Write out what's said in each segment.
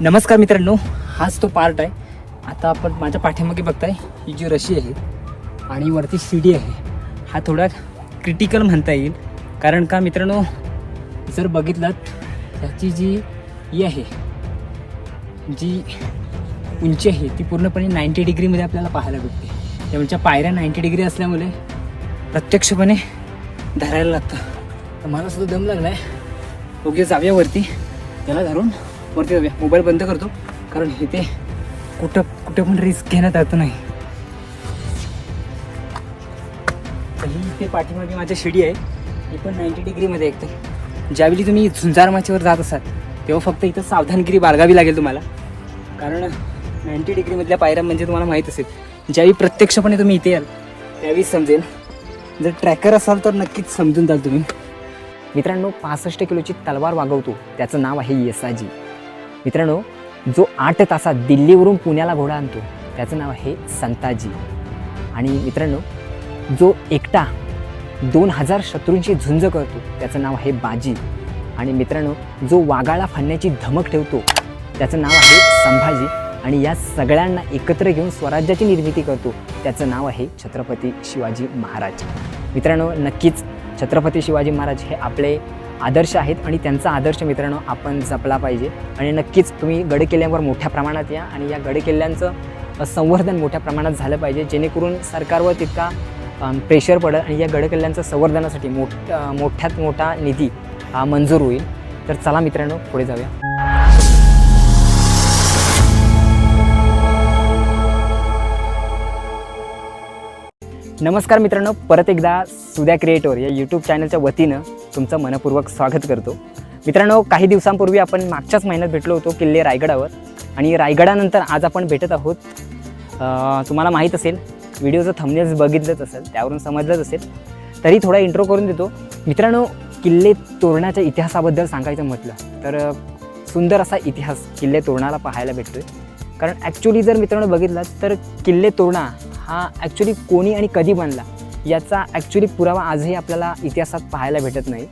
नमस्कार मित्रांनो हाच तो पार्ट आहे. आता आपण माझ्या पाठीमागे बघताय ही जी रशी आहे आणि वरती शिडी आहे हा थोडा क्रिटिकल म्हणता येईल. कारण का मित्रांनो जर बघितलात त्याची जी ही आहे जी उंची आहे ती पूर्णपणे नाईंटी डिग्रीमध्ये आपल्याला पाहायला भेटते. त्यामुळे पायऱ्या नाईंटी डिग्री असल्यामुळे प्रत्यक्षपणे धरायला लागतं. तर मला सुद्धा दम लागला आहे ओके जाऊया वरती. त्याला धरून वरती जाऊया. मोबाईल बंद करतो. कारण इथे कुठं कुठं पण रिस्क घेण्यात येत नाही. ही इथे पाठीमागे माझ्या शिडी आहे. ही पण नाईंटी डिग्रीमध्ये एकतर. ज्यावेळी तुम्ही झुंजार माचीवर जात असाल तेव्हा फक्त इथं सावधानगिरी बाळगावी लागेल तुम्हाला. कारण नाईंटी डिग्रीमधल्या पायऱ्या म्हणजे तुम्हाला माहीत असेल. ज्यावेळी प्रत्यक्षपणे तुम्ही इथे याल त्यावेळी समजेल. जर ट्रॅकर असाल तर नक्कीच समजून जाल तुम्ही. मित्रांनो पासष्ट किलोची तलवार वागवतो. त्याचं नाव आहे येसाजी मित्रांनो जो आठ तासात दिल्लीवरून पुण्याला घोडा आणतो त्याचं नाव आहे संताजी. आणि मित्रांनो जो एकटा दोन हजार शत्रूंची झुंज करतो त्याचं नाव आहे बाजी. आणि मित्रांनो जो वागाळा फाडण्याची धमक ठेवतो त्याचं नाव आहे संभाजी. आणि या सगळ्यांना एकत्र घेऊन स्वराज्याची निर्मिती करतो त्याचं नाव आहे छत्रपती शिवाजी महाराज. मित्रांनो नक्कीच छत्रपती शिवाजी महाराज हे आपले आदर्श आहेत आणि त्यांचा आदर्श मित्रांनो आपण जपला पाहिजे. आणि नक्कीच तुम्ही गडकिल्ल्यांवर मोठ्या प्रमाणात या आणि या गडकिल्ल्यांचं संवर्धन मोठ्या प्रमाणात झालं पाहिजे. जेणेकरून सरकारवर तितका प्रेशर पडेल आणि या गडकिल्ल्यांचं संवर्धनासाठी मोठ मोठ्यात मोठा निधी हा मंजूर होईल. तर चला मित्रांनो पुढे जाऊया. नमस्कार मित्रांनो परत एकदा सुद्या क्रिएटवर या यूट्यूब चॅनलच्या वतीनं तुमचं मनपूर्वक स्वागत करतो. मित्रांनो काही दिवसांपूर्वी आपण मागच्याच महिन्यात भेटलो होतो किल्ले रायगडावर आणि रायगडानंतर आज आपण भेटत आहोत. तुम्हाला माहीत असेल व्हिडिओचं थंबनेल्स बघितलंच असेल त्यावरून समजलंच असेल. तरी थोडा इंट्रो करून देतो. मित्रांनो किल्ले तोरणाच्या इतिहासाबद्दल सांगायचं म्हटलं तर सुंदर असा इतिहास किल्ले तोरणाला पाहायला भेटतोय. कारण ॲक्च्युली जर मित्रांनो बघितलात तर किल्ले तोरणा हा ॲक्च्युली कोणी आणि कधी बनला याचा ॲक्च्युली पुरावा आजही आपल्याला इतिहासात पाहायला भेटत नाही.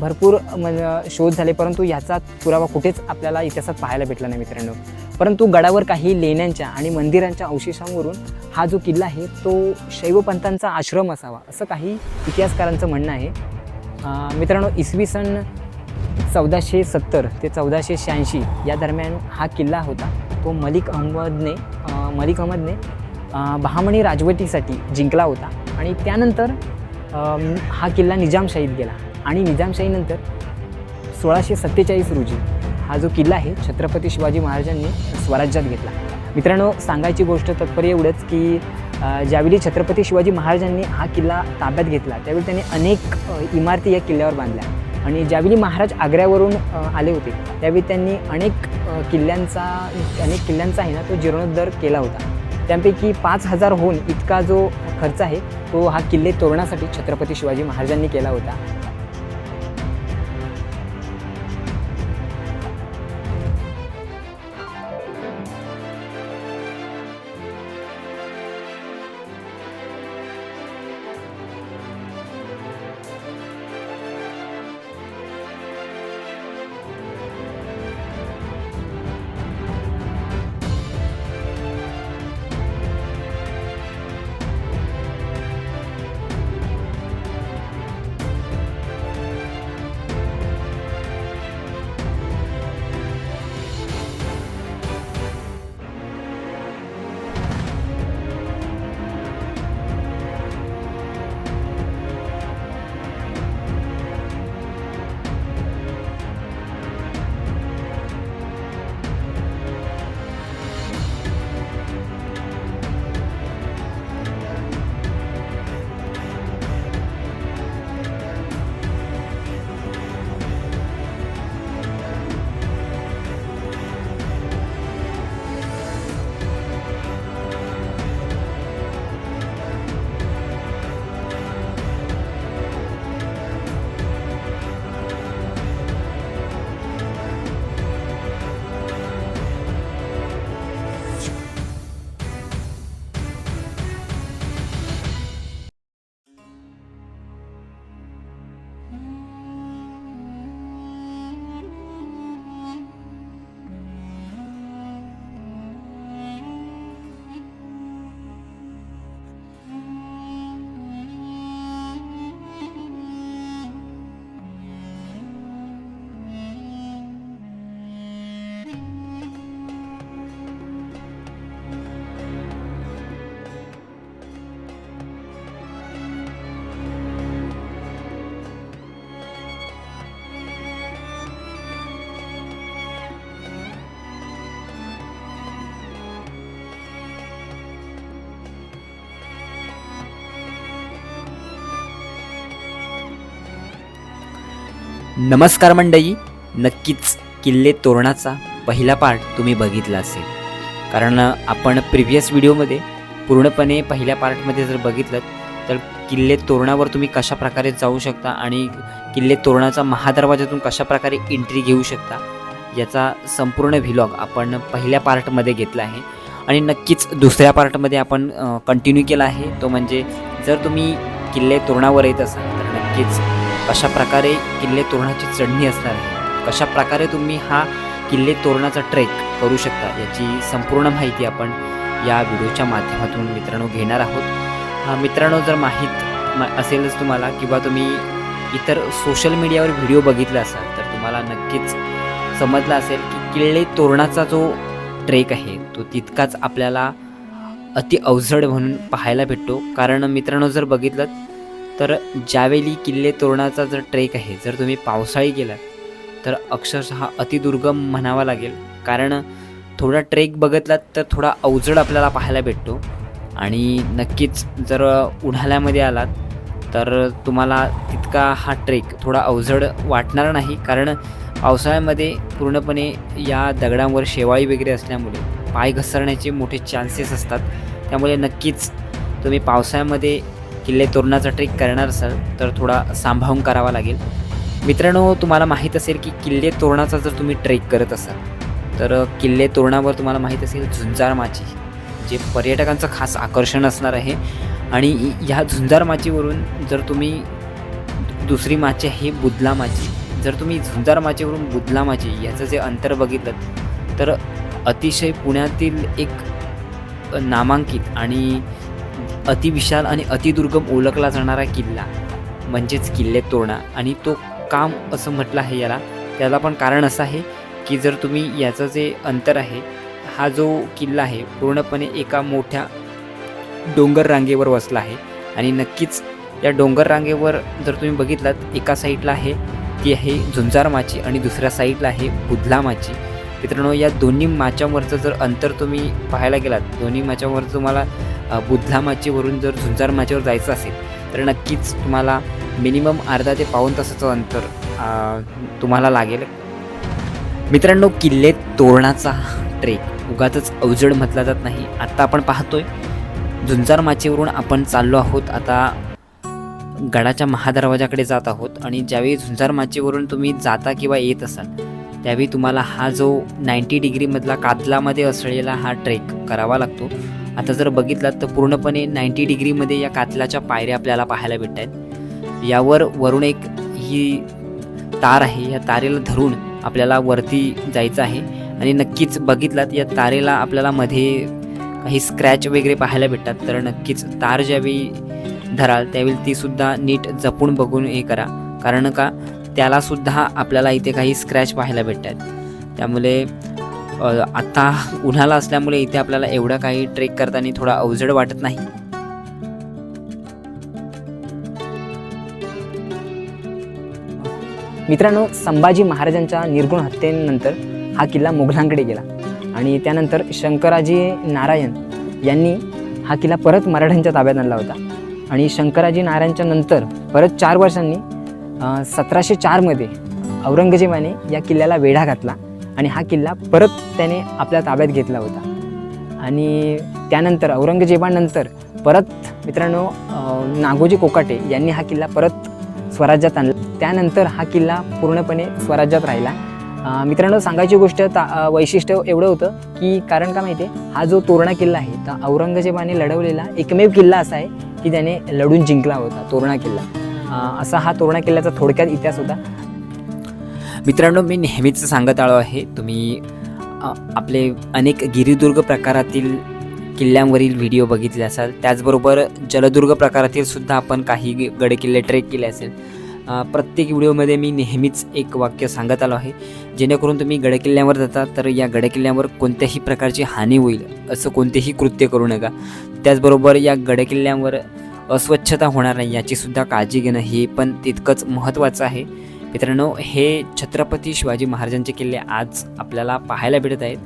भरपूर म्हणजे शोध झाले परंतु याचा पुरावा कुठेच आपल्याला इतिहासात पाहायला भेटला नाही मित्रांनो. परंतु गडावर काही लेण्यांच्या आणि मंदिरांच्या अवशेषांवरून हा जो किल्ला आहे तो शैवपंथांचा आश्रम असावा असं काही इतिहासकारांचं म्हणणं आहे. मित्रांनो इसवी सन चौदाशे सत्तर ते चौदाशे शहाऐंशी या दरम्यान हा किल्ला होता. तो मलिक अहमदने मलिक अहमदने बहामणी राजवटीसाठी जिंकला होता. आणि त्यानंतर हा किल्ला निजामशाहीत गेला. आणि निजामशाहीनंतर सोळाशे सत्तेचाळीस रोजी हा जो किल्ला आहे छत्रपती शिवाजी महाराजांनी स्वराज्यात घेतला. मित्रांनो सांगायची गोष्ट तत्पर्य एवढंच की ज्यावेळी छत्रपती शिवाजी महाराजांनी हा किल्ला ताब्यात घेतला त्यावेळी त्यांनी अनेक इमारती या किल्ल्यावर बांधल्या. आणि ज्यावेळी महाराज आग्र्यावरून आले होते त्यावेळी त्यांनी अनेक किल्ल्यांचा अनेक किल्ल्यांचा आहे ना तो जीर्णोद्धार केला होता. त्यापैकी पाच हजारहून इतका जो खर्च आहे तो हा किल्ले तोरणासाठी छत्रपती शिवाजी महाराजांनी केला होता. नमस्कार मंडळी. नक्कीच किल्ले तोरणाचा पहिला पार्ट तुम्ही बघितला असेल. कारण आपण प्रिव्हियस व्हिडिओमध्ये पूर्णपणे पहिल्या पार्टमध्ये जर बघितलं तर किल्ले तोरणावर तुम्ही कशा प्रकारे जाऊ शकता आणि किल्ले तोरणाचा महादरवाजातून कशा प्रकारे एंट्री घेऊ शकता याचा संपूर्ण व्हिलॉग आपण पहिल्या पार्टमध्ये घेतला आहे. आणि नक्कीच दुसऱ्या पार्टमध्ये आपण कंटिन्यू केला आहे. तो म्हणजे जर तुम्ही किल्ले तोरणावर येत असाल तर नक्कीच कशा प्रकारे किल्ले तोरणाची चढणी असणार आहे? कशा प्रकारे तुम्ही हा किल्ले तोरणाचा ट्रेक करू शकता? याची संपूर्ण माहिती आपण या व्हिडिओच्या माध्यमातून मित्रांनो घेणार आहोत. मित्रांनो जर माहीत मा- असेलच तुम्हाला किंवा तुम्ही इतर सोशल मीडियावर व्हिडिओ बघितला असाल तर तुम्हाला नक्कीच समजलं असेल की किल्ले तोरणाचा जो ट्रेक आहे तो तितकाच आपल्याला अति अवजड म्हणून पाहायला भेटतो. कारण मित्रांनो जर बघितलं तर ज्यावेळी किल्ले तोरणाचा जर ट्रेक आहे जर तुम्ही पावसाळी गेलात तर अक्षरशः अतिदुर्गम म्हणावा लागेल. कारण थोडा ट्रेक बघितलात तर थोडा अवजड आपल्याला पाहायला भेटतो. आणि नक्कीच जर उन्हाळ्यामध्ये आलात तर तुम्हाला तितका हा ट्रेक थोडा अवजड वाटणार नाही. कारण पावसाळ्यामध्ये पूर्णपणे या दगडांवर शेवाळी वगैरे असल्यामुळे पाय घसरण्याचे मोठे चान्सेस असतात. त्यामुळे नक्कीच तुम्ही पावसाळ्यामध्ये किल्ले तोरणाचा ट्रेक करणार असाल तर थोडा सांभाळून करावा लागेल. मित्रांनो तुम्हाला माहीत असेल की किल्ले तोरणाचा जर तुम्ही ट्रेक करत असाल तर किल्ले तोरणावर तुम्हाला माहीत असेल झुंजार माची जे पर्यटकांचं खास आकर्षण असणार आहे. आणि ह्या झुंजार माचीवरून जर तुम्ही दुसरी माची आहे बुदला माची जर तुम्ही झुंजार माचीवरून बुदला माची याचं जे अंतर बघितलं तर अतिशय पुण्यातील एक नामांकित आणि अतिविशाल आणि अतिदुर्गम ओळखला जाणारा किल्ला. म्हणजेच किल्ले तोरणा. आणि तो काम असं म्हटलं आहे याला. त्याला पण कारण असं आहे की जर तुम्ही याचं जे अंतर आहे हा जो किल्ला आहे पूर्णपणे एका मोठ्या डोंगर रांगेवर वसला आहे. आणि नक्कीच या डोंगर रांगेवर जर तुम्ही बघितलात एका साईडला आहे ती आहे झुंजार माची आणि दुसऱ्या साईडला आहे बुधला माची. मित्रांनो या दोन्ही माच्यावरचं जर अंतर तुम्ही पाहायला गेलात दोन्ही माच्यावर तुम्हाला बुधला माचीवरून जर झुंजार माचीवर जायचं असेल तर नक्कीच तुम्हाला मिनिमम अर्धा ते पाऊण तासाचं अंतर तुम्हाला लागेल. मित्रांनो किल्ले तोरणाचा ट्रेक उगाच अवजड म्हटला जात नाही. आत्ता आपण पाहतोय झुंजार माचीवरून आपण चाललो आहोत. आता गडाच्या महादरवाजाकडे जात आहोत आणि ज्यावेळी झुंजार माचीवरून तुम्ही जाता किंवा येत असाल त्यावेळी तुम्हाला हा जो नाईंटी डिग्रीमधला कातलामध्ये असलेला हा ट्रेक करावा लागतो. आता जर बघितलात तर पूर्णपणे नाईंटी डिग्रीमध्ये या कातलाच्या पायऱ्या आपल्याला पाहायला भेटत आहेत. यावर वरून एक ही तार आहे या तारेला धरून आपल्याला वरती जायचं आहे. आणि नक्कीच बघितलात या तारेला आपल्याला मध्ये काही स्क्रॅच वगैरे पाहायला भेटतात. तर नक्कीच तार ज्यावेळी धराल त्यावेळी तीसुद्धा नीट जपून बघून हे करा. कारण का त्यालासुद्धा आपल्याला इथे काही स्क्रॅच पाहायला भेटतात. त्यामुळे आता उन्हाळा असल्यामुळे इथे आपल्याला एवढं काही ट्रेक करताना थोडा अवजड वाटत नाही. मित्रांनो संभाजी महाराजांच्या निर्गुण हत्येनंतर हा किल्ला मुघलांकडे गेला आणि त्यानंतर शंकराजी नारायण यांनी हा किल्ला परत मराठ्यांच्या ताब्यात आणला होता. आणि शंकराजी नारायणच्या नंतर परत चार वर्षांनी सतराशे चारमध्ये औरंगजेबाने या किल्ल्याला वेढा घातला. आणि हा किल्ला परत त्याने आपल्या ताब्यात घेतला होता. आणि त्यानंतर औरंगजेबानंतर परत मित्रांनो नागोजी कोकाटे यांनी हा किल्ला परत स्वराज्यात आणला. त्यानंतर हा किल्ला पूर्णपणे स्वराज्यात राहिला. मित्रांनो सांगायची गोष्ट ता वैशिष्ट्य एवढं होतं की कारण का माहिती आहे हा जो तोरणा किल्ला आहे तर औरंगजेबाने लढवलेला एकमेव किल्ला असा आहे की त्याने लढून जिंकला होता तोरणा किल्ला. असा हा तोरणा किल्ल्याचा थोडक्यात इतिहास होता. मित्रांनो मी नेहमीच सांगत आलो आहे तुम्ही आपले अनेक गिरिदुर्ग प्रकारातील किल्ल्यांवरील व्हिडिओ बघितले असाल. त्याचबरोबर जलदुर्ग प्रकारातील सुद्धा आपण काही गे- गड किल्ले ट्रेक केले असेल. प्रत्येक व्हिडिओमध्ये मी नेहमीच एक वाक्य सांगत आलो आहे. जेणेकरून तुम्ही गडकिल्ल्यावर जाता तर या गडकिल्ल्यावर कोणत्याही प्रकारची हानी होईल असं कोणतेही कृत्य करू नका. त्याचबरोबर या गडकिल्ल्यांवर अस्वच्छता होणार नाही याचीसुद्धा काळजी घेणं हे पण तितकंच महत्त्वाचं आहे. मित्रांनो हे छत्रपती शिवाजी महाराजांचे किल्ले आज आपल्याला पाहायला भेटत आहेत.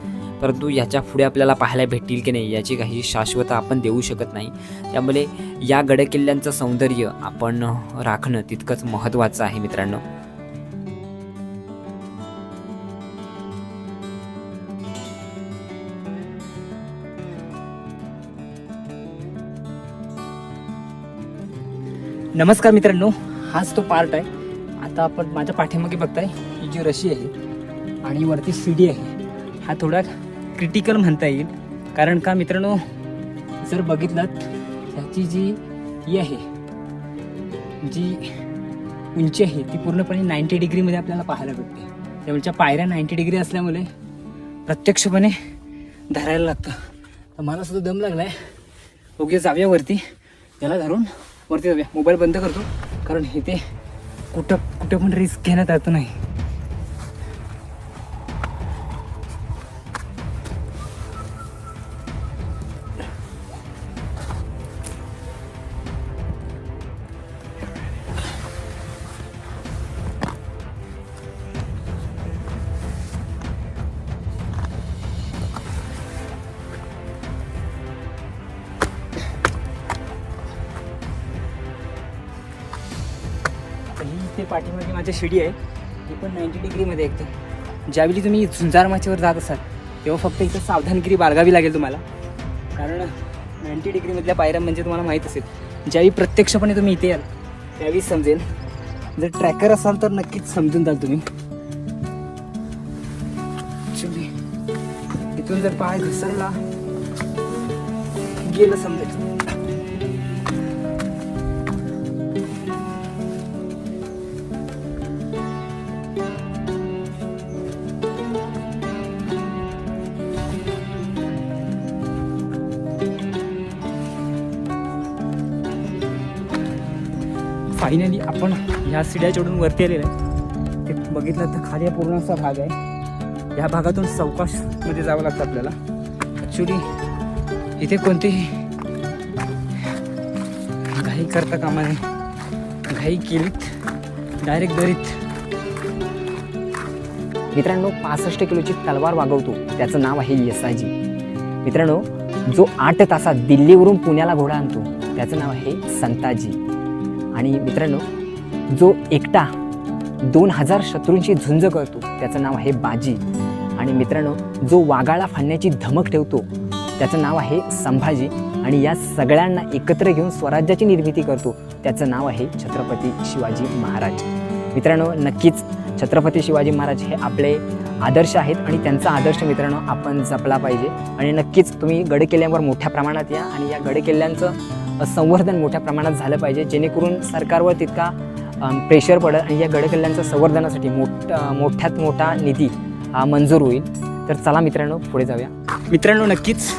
परंतु याच्यापुढे आपल्याला पाहायला भेटतील की नाही याची काही शाश्वत आपण देऊ शकत नाही. त्यामुळे या गडकिल्ल्यांचं सौंदर्य आपण राखणं तितकंच महत्त्वाचं आहे मित्रांनो. नमस्कार मित्रांनो हाच तो पार्ट आहे. आता आपण माझ्या पाठीमागे बघताय ही जी रशी आहे आणि वरती सीडी आहे हा थोडा क्रिटिकल म्हणता येईल. कारण का मित्रांनो जर बघितलं ह्याची जी ही आहे जी उंची आहे ती पूर्णपणे नाईंटी डिग्रीमध्ये आपल्याला पाहायला भेटते. त्यामुळेच्या पायऱ्या नाईंटी डिग्री असल्यामुळे प्रत्यक्षपणे धरायला लागतं. तर मला सुद्धा दम लागलाय. ओके जाऊया वरती. त्याला धरून वरती जाऊया. मोबाईल बंद करतो. कारण इथे कुठं कुठं पण रिस्क घेण्यात येत नाही तर इथे पाठीमागे माझी शिडी आहे. ती पण नाईंटी डिग्रीमध्ये एकदम ज्यावेळी तुम्ही झुंजार माचीवर जात असाल तेव्हा फक्त इथं सावधानगिरी बाळगावी लागेल तुम्हाला. कारण नाईंटी डिग्रीमधल्या पायऱ्या म्हणजे तुम्हाला माहीत असेल ज्यावेळी प्रत्यक्षपणे तुम्ही इथे याल त्यावेळी समजेल. जर ट्रॅकर असाल तर नक्कीच समजून जाल तुम्ही. इथून जर पाय घसरला गेलं समजेल फायनली आपण ह्या सिड्या चढून वरती आलेलं आहे. ते बघितलं तर खाली पूर्ण असा भाग आहे. ह्या भागातून चौकाशमध्ये जावं लागतं आपल्याला. ॲक्च्युली इथे कोणतीही घाई करता कामा नये. घाई केलीत डायरेक्ट दरीत मित्रांनो पासष्ट किलोची तलवार वागवतो. त्याचं नाव आहे यसाजी मित्रांनो जो आठ तासात दिल्लीवरून पुण्याला घोडा आणतो त्याचं नाव आहे संताजी. आणि मित्रांनो जो एकटा दोन हजार शत्रूंची झुंज करतो त्याचं नाव आहे बाजी. आणि मित्रांनो जो वागाळा फाडण्याची धमक ठेवतो त्याचं नाव आहे संभाजी. आणि या सगळ्यांना एकत्र घेऊन स्वराज्याची निर्मिती करतो त्याचं नाव आहे छत्रपती शिवाजी महाराज. मित्रांनो नक्कीच छत्रपती शिवाजी महाराज हे आपले आदर्श आहेत आणि त्यांचा आदर्श मित्रांनो आपण जपला पाहिजे. आणि नक्कीच तुम्ही गडकिल्ल्यांवर मोठ्या प्रमाणात या आणि या गडकिल्ल्यांचं संवर्धन मोठ्या प्रमाणात झालं पाहिजे जेणेकरून सरकारवर तितका प्रेशर पडेल आणि या गडकिल्ल्यांच्या संवर्धनासाठी मोठ मोठ्यात मोठा निधी हा मंजूर होईल. तर चला मित्रांनो पुढे जाऊया. मित्रांनो नक्कीच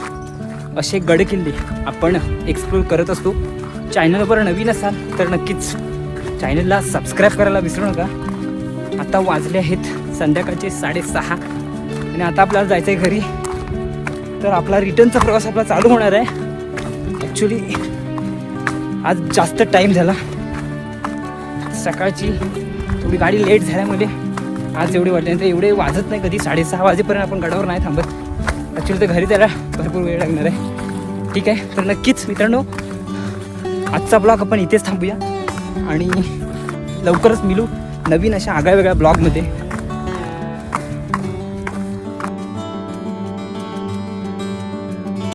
असे गडकिल्ले आपण एक्सप्लोर करत असतो. चॅनलवर नवीन असाल तर नक्कीच चॅनलला सबस्क्राईब करायला विसरू नका. आता वाजले आहेत संध्याकाळचे साडेसहा आणि आता आपल्याला जायचं आहे घरी. तर आपला रिटर्नचा प्रवास आपला चालू होणार आहे. ॲक्च्युली आज जास्त टाईम झाला. सकाळची थोडी गाडी लेट झाल्यामुळे आज एवढे वाटले एवढे वाजत नाही कधी. साडेसहा वाजेपर्यंत आपण गडावर नाही थांबत. ॲक्च्युली तर घरी जायला भरपूर वेळ लागणार आहे. ठीक आहे. तर नक्कीच मित्रांनो आजचा ब्लॉग आपण इथेच थांबूया. आणि लवकरच मिळू नवीन अशा आगळ्या वेगळ्या ब्लॉगमध्ये